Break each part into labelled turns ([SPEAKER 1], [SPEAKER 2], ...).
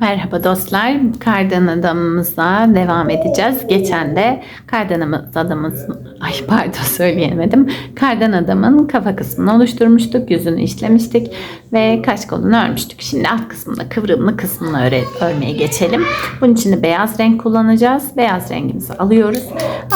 [SPEAKER 1] Merhaba dostlar. Kardan adamımıza devam edeceğiz. Geçen de kardan adamımız, ay pardon söyleyemedim. Kardan adamın kafa kısmını oluşturmuştuk, yüzünü işlemiştik ve kaş kolunu örmüştük. Şimdi alt kısmında kıvrımlı kısmını öre, örmeye geçelim. Bunun için de beyaz renk kullanacağız. Beyaz rengimizi alıyoruz.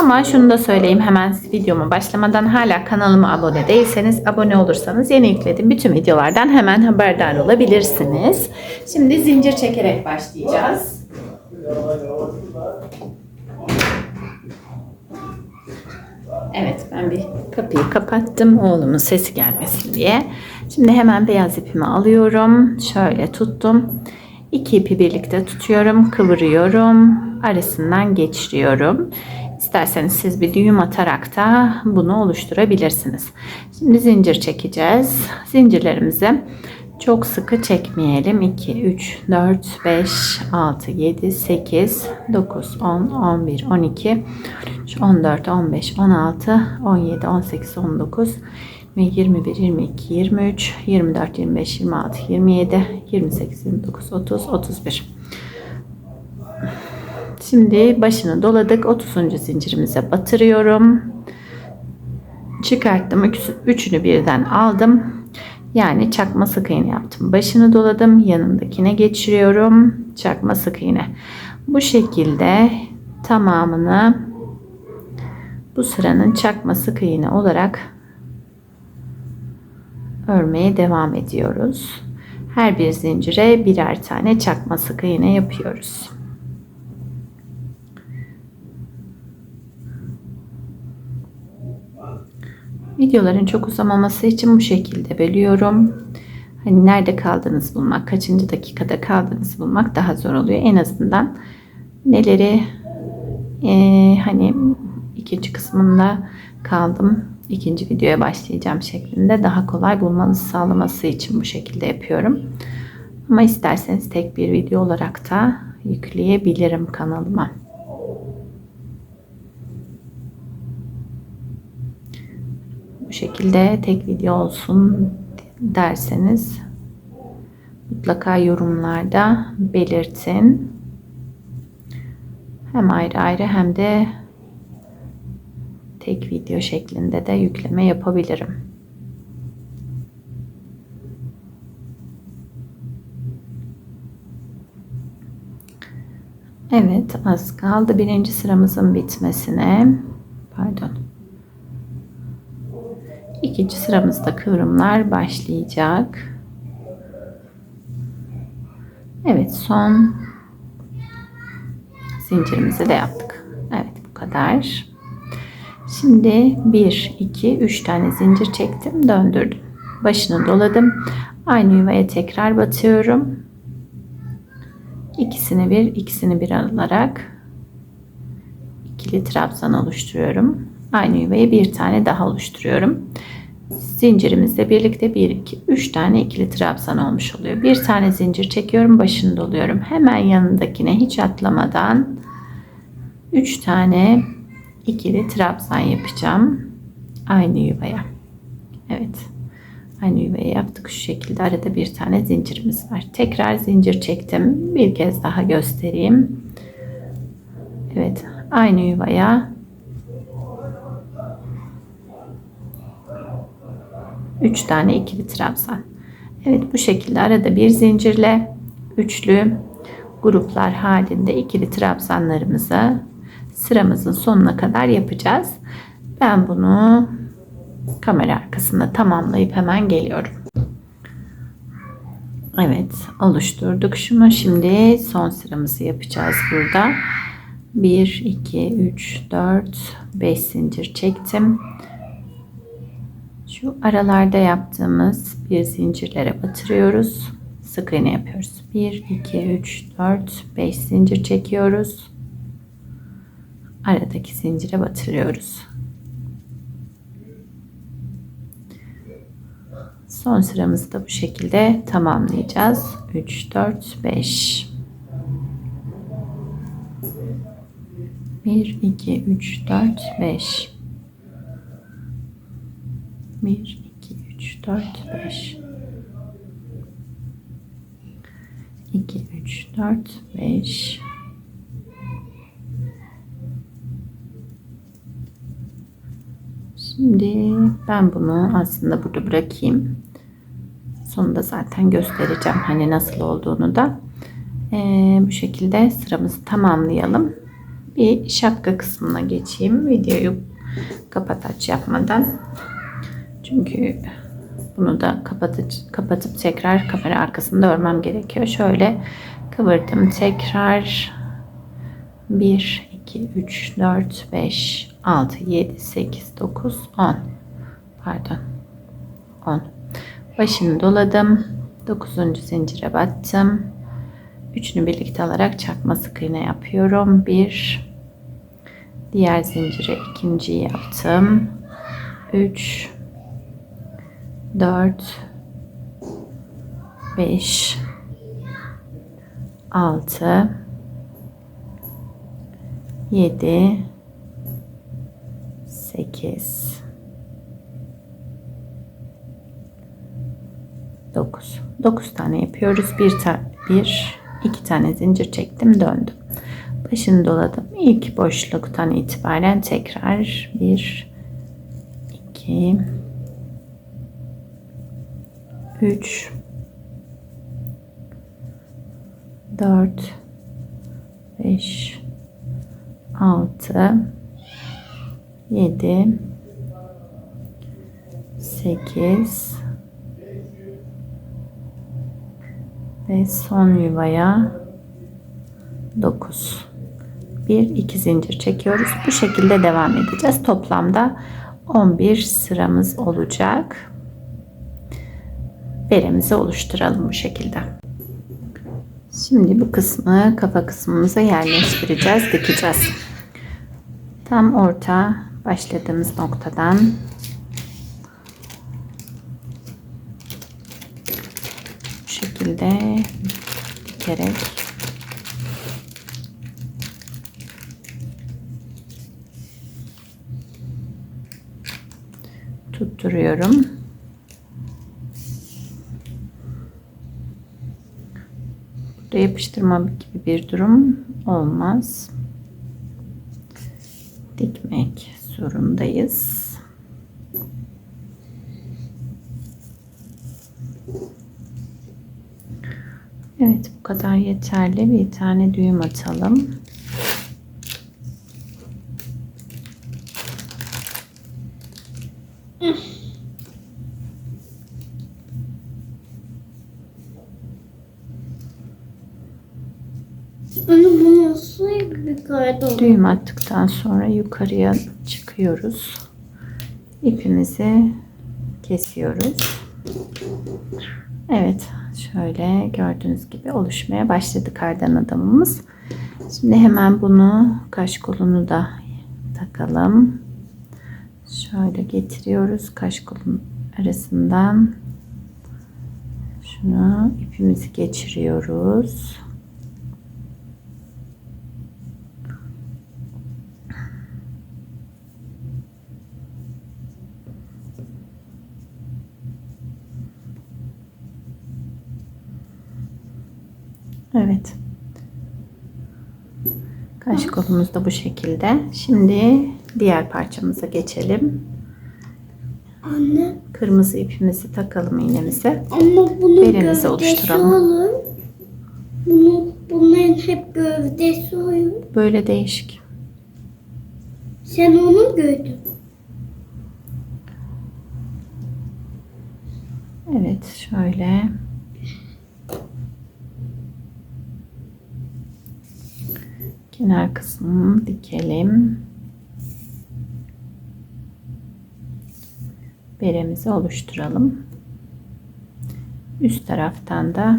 [SPEAKER 1] Ama şunu da söyleyeyim hemen videoma başlamadan hala kanalıma abone değilseniz, abone olursanız yeni yüklediğim bütün videolardan hemen haberdar olabilirsiniz. Şimdi zincir çekerek başlayacağız. Evet ben bir kapıyı kapattım oğlumun sesi gelmesin diye. Şimdi hemen beyaz ipimi alıyorum. Şöyle tuttum. İki ipi birlikte tutuyorum. Kıvırıyorum. Arasından geçiriyorum. İsterseniz siz bir düğüm atarak da bunu oluşturabilirsiniz. Şimdi zincir çekeceğiz. Zincirlerimizi çok sıkı çekmeyelim. 2, 3, 4, 5, 6, 7, 8, 9, 10, 11, 12, 13, 14, 15, 16, 17, 18, 19 ve 21, 22, 23, 24, 25, 26, 27, 28, 29, 30, 31. Şimdi başını doladık. 30. zincirimize batırıyorum. Çıkarttım. Üçünü birden aldım yani çakma sık iğne yaptım. Başını doladım. Yanındakine geçiriyorum. Çakma sık iğne. Bu şekilde tamamını bu sıranın çakma sık iğne olarak örmeye devam ediyoruz. Her bir zincire birer tane çakma sık iğne yapıyoruz. Videoların çok uzamaması için bu şekilde bölüyorum. Hani nerede kaldığınızı bulmak, kaçıncı dakikada kaldığınızı bulmak daha zor oluyor. En azından neleri e, hani ikinci kısmında kaldım, ikinci videoya başlayacağım şeklinde daha kolay bulmanızı sağlaması için bu şekilde yapıyorum. Ama isterseniz tek bir video olarak da yükleyebilirim kanalıma. şekilde tek video olsun derseniz mutlaka yorumlarda belirtin. Hem ayrı ayrı hem de tek video şeklinde de yükleme yapabilirim. Evet az kaldı birinci sıramızın bitmesine. Pardon. İkinci sıramızda kıvrımlar başlayacak. Evet son zincirimizi de yaptık. Evet bu kadar. Şimdi 1, 2, 3 tane zincir çektim döndürdüm. Başını doladım. Aynı yuvaya tekrar batıyorum. İkisini bir, ikisini bir alarak ikili trabzan oluşturuyorum aynı yuvaya bir tane daha oluşturuyorum. Zincirimizle birlikte 1 2 3 tane ikili trabzan olmuş oluyor. Bir tane zincir çekiyorum, başını doluyorum. Hemen yanındakine hiç atlamadan 3 tane ikili trabzan yapacağım aynı yuvaya. Evet. Aynı yuvaya yaptık şu şekilde. Arada bir tane zincirimiz var. Tekrar zincir çektim. Bir kez daha göstereyim. Evet. Aynı yuvaya 3 tane ikili trabzan. Evet bu şekilde arada bir zincirle üçlü gruplar halinde ikili trabzanlarımızı sıramızın sonuna kadar yapacağız. Ben bunu kamera arkasında tamamlayıp hemen geliyorum. Evet oluşturduk şunu. Şimdi son sıramızı yapacağız burada. 1, 2, 3, 4, 5 zincir çektim. Şu aralarda yaptığımız bir zincirlere batırıyoruz. Sık iğne yapıyoruz. 1, 2, 3, 4, 5 zincir çekiyoruz. Aradaki zincire batırıyoruz. Son sıramızı da bu şekilde tamamlayacağız. 3, 4, 5. 1, 2, 3, 4, 5. 1, 2, 3, 4, 5. 2, 3, 4, 5. Şimdi ben bunu aslında burada bırakayım. Sonunda zaten göstereceğim hani nasıl olduğunu da. Ee, bu şekilde sıramızı tamamlayalım. Bir şapka kısmına geçeyim. Videoyu kapat aç şey yapmadan. Çünkü bunu da kapatıp, tekrar kamera arkasında örmem gerekiyor. Şöyle kıvırdım. Tekrar 1, 2, 3, 4, 5, 6, 7, 8, 9, 10. Pardon. 10. Başını doladım. 9. zincire battım. Üçünü birlikte alarak çakma sık iğne yapıyorum. 1 Diğer zincire ikinciyi yaptım. 3 4 5 6 7 8 9 9 tane yapıyoruz. Bir ta bir iki tane zincir çektim, döndüm. Başını doladım. İlk boşluktan itibaren tekrar 1 2 3 4 5 6 7 8 ve son yuvaya 9 1 2 zincir çekiyoruz bu şekilde devam edeceğiz toplamda 11 sıramız olacak beremizi oluşturalım bu şekilde. Şimdi bu kısmı kafa kısmımıza yerleştireceğiz, dikeceğiz. Tam orta başladığımız noktadan bu şekilde dikerek tutturuyorum. Burada yapıştırma gibi bir durum olmaz. Dikmek zorundayız. Evet bu kadar yeterli. Bir tane düğüm atalım. Onu bu nasıl yukarıda Düğüm attıktan sonra yukarıya çıkıyoruz. İpimizi kesiyoruz. Evet şöyle gördüğünüz gibi oluşmaya başladı kardan adamımız. Şimdi hemen bunu kaş kolunu da takalım. Şöyle getiriyoruz kaş kolun arasından. Şunu ipimizi geçiriyoruz. Evet. Kaş kolumuz da bu şekilde. Şimdi diğer parçamıza geçelim. Anne. Kırmızı ipimizi takalım iğnemize. Ama bunun Belimizi gövdesi olur.
[SPEAKER 2] Bunu, bunların hep gövdesi olur.
[SPEAKER 1] Böyle değişik.
[SPEAKER 2] Sen onu gördün.
[SPEAKER 1] Evet şöyle. Kenar kısmını dikelim. Beremizi oluşturalım. Üst taraftan da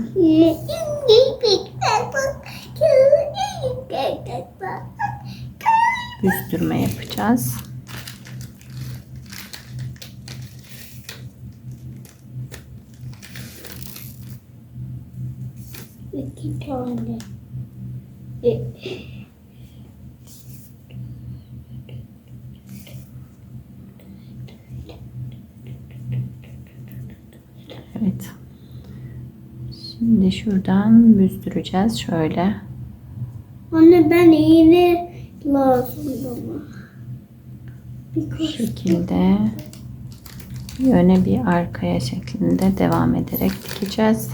[SPEAKER 1] büstürme yapacağız. İki tane. şuradan büzdüreceğiz şöyle. Anne ben iğne lazım bana. Bu şekilde yöne bir arkaya şeklinde devam ederek dikeceğiz.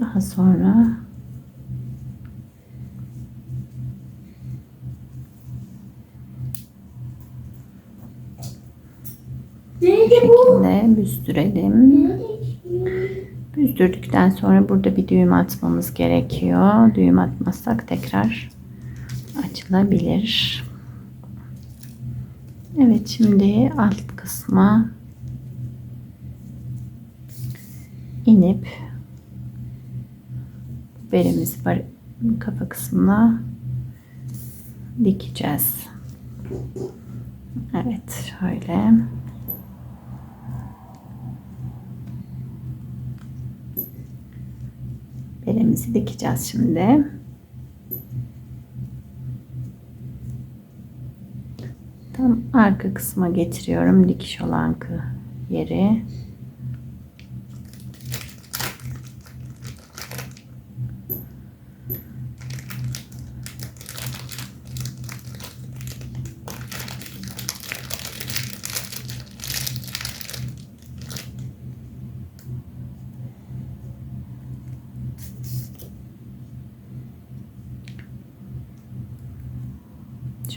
[SPEAKER 1] Daha sonra bu? şekilde büzdürelim. Büzdürdükten sonra burada bir düğüm atmamız gerekiyor. Düğüm atmazsak tekrar açılabilir. Evet şimdi alt kısma inip beremizi kafa kısmına dikeceğiz. Evet şöyle. Beremizi dikeceğiz şimdi. Tam arka kısma getiriyorum dikiş olan yeri.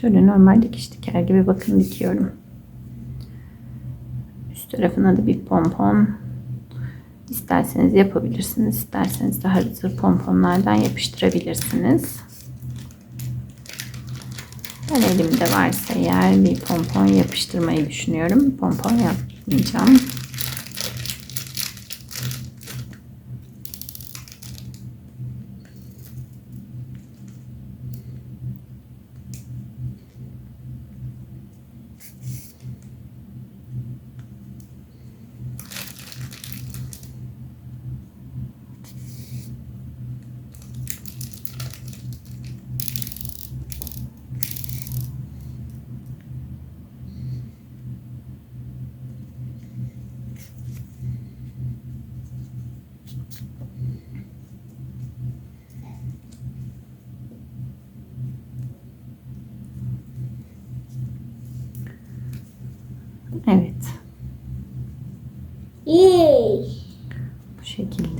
[SPEAKER 1] Şöyle normal dikiş diker gibi bakın dikiyorum. Üst tarafına da bir pompon. İsterseniz yapabilirsiniz. isterseniz daha hazır pomponlardan yapıştırabilirsiniz. Ben elimde varsa eğer bir pompon yapıştırmayı düşünüyorum. Pompon yapmayacağım.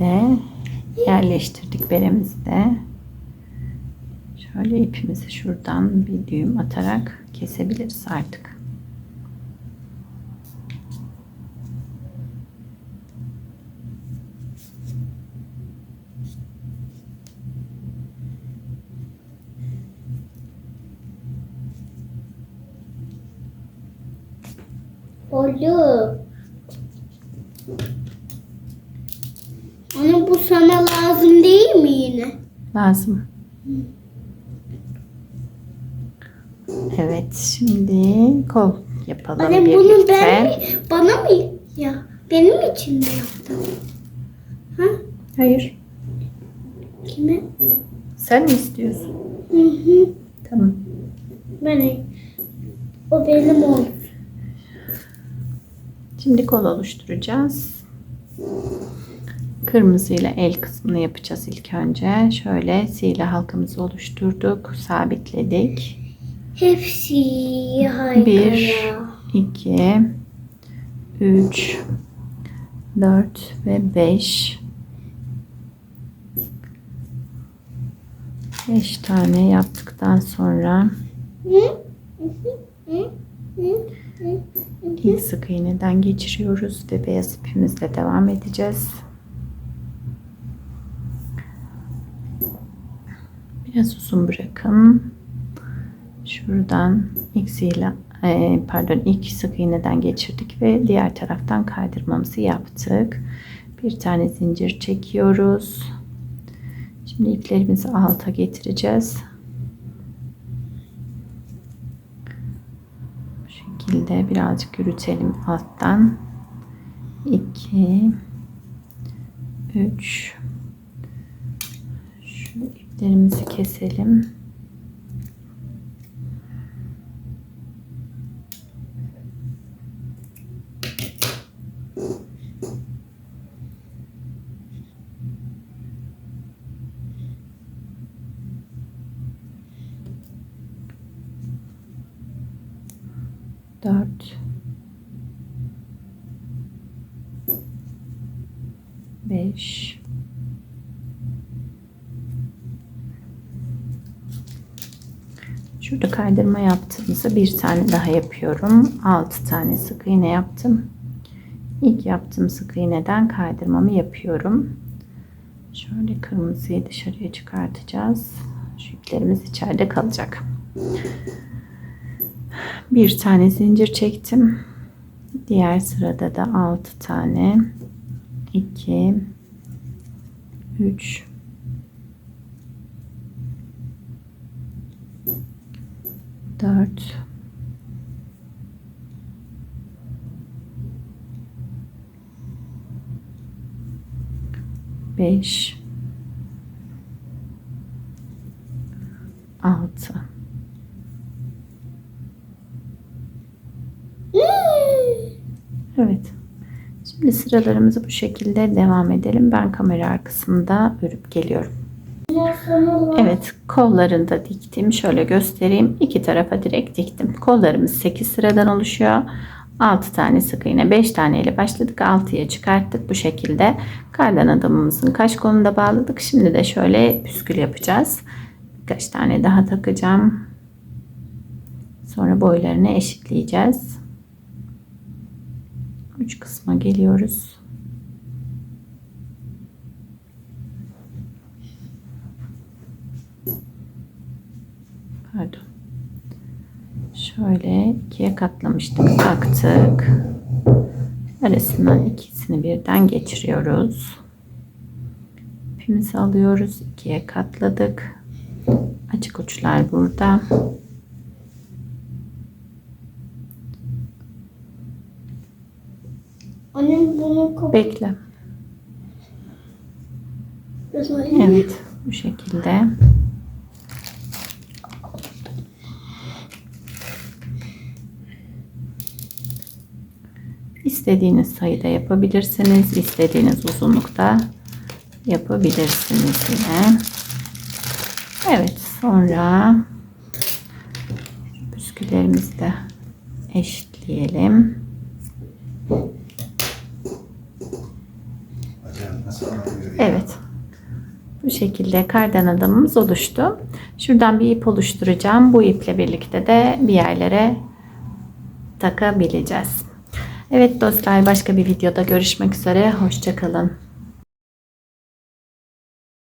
[SPEAKER 1] şekilde yerleştirdik beremizi de. Şöyle ipimizi şuradan bir düğüm atarak kesebiliriz artık.
[SPEAKER 2] Oldu.
[SPEAKER 1] lazım. Evet şimdi kol yapalım Anne,
[SPEAKER 2] birlikte. Bunu ben mi, bana mı ya benim için mi yaptın?
[SPEAKER 1] Ha? Hayır. Kime? Sen mi istiyorsun? Hı hı. Tamam. Ben
[SPEAKER 2] o benim oldu.
[SPEAKER 1] Şimdi kol oluşturacağız. Kırmızıyla el kısmını yapacağız ilk önce. Şöyle sihirli halkamızı oluşturduk. Sabitledik.
[SPEAKER 2] Hepsi haykırıyor.
[SPEAKER 1] Bir, iki, üç, dört ve beş. Beş tane yaptıktan sonra ilk sık iğneden geçiriyoruz ve beyaz ipimizle devam edeceğiz. Biraz uzun bırakın. Şuradan x ile e, pardon ilk sık iğneden geçirdik ve diğer taraftan kaydırmamızı yaptık. Bir tane zincir çekiyoruz. Şimdi iplerimizi alta getireceğiz. Bu şekilde birazcık yürütelim alttan. 2 3 şu derimizi keselim. Dört. Beş. Şurada kaydırma yaptığımızda bir tane daha yapıyorum. 6 tane sık iğne yaptım. İlk yaptığım sık iğneden kaydırmamı yapıyorum. Şöyle kırmızıyı dışarıya çıkartacağız. Şu iplerimiz içeride kalacak. Bir tane zincir çektim. Diğer sırada da 6 tane 2 3 4 beş, 6 Evet. Şimdi sıralarımızı bu şekilde devam edelim. Ben kamera arkasında örüp geliyorum. Evet kollarını da diktim. Şöyle göstereyim. İki tarafa direkt diktim. Kollarımız 8 sıradan oluşuyor. 6 tane sık iğne 5 tane ile başladık 6'ya çıkarttık bu şekilde kardan adamımızın kaş kolunda bağladık şimdi de şöyle püskül yapacağız birkaç tane daha takacağım sonra boylarını eşitleyeceğiz Üç kısma geliyoruz Pardon. Şöyle ikiye katlamıştık. Taktık. Arasından ikisini birden geçiriyoruz. İpimizi alıyoruz. ikiye katladık. Açık uçlar burada.
[SPEAKER 2] Annem bunu
[SPEAKER 1] kap- Bekle. Evet bu şekilde. istediğiniz sayıda yapabilirsiniz. istediğiniz uzunlukta yapabilirsiniz yine. Evet sonra püsküllerimizi de eşitleyelim. Evet. Bu şekilde kardan adamımız oluştu. Şuradan bir ip oluşturacağım. Bu iple birlikte de bir yerlere takabileceğiz. Evet dostlar başka bir videoda görüşmek üzere. Hoşçakalın.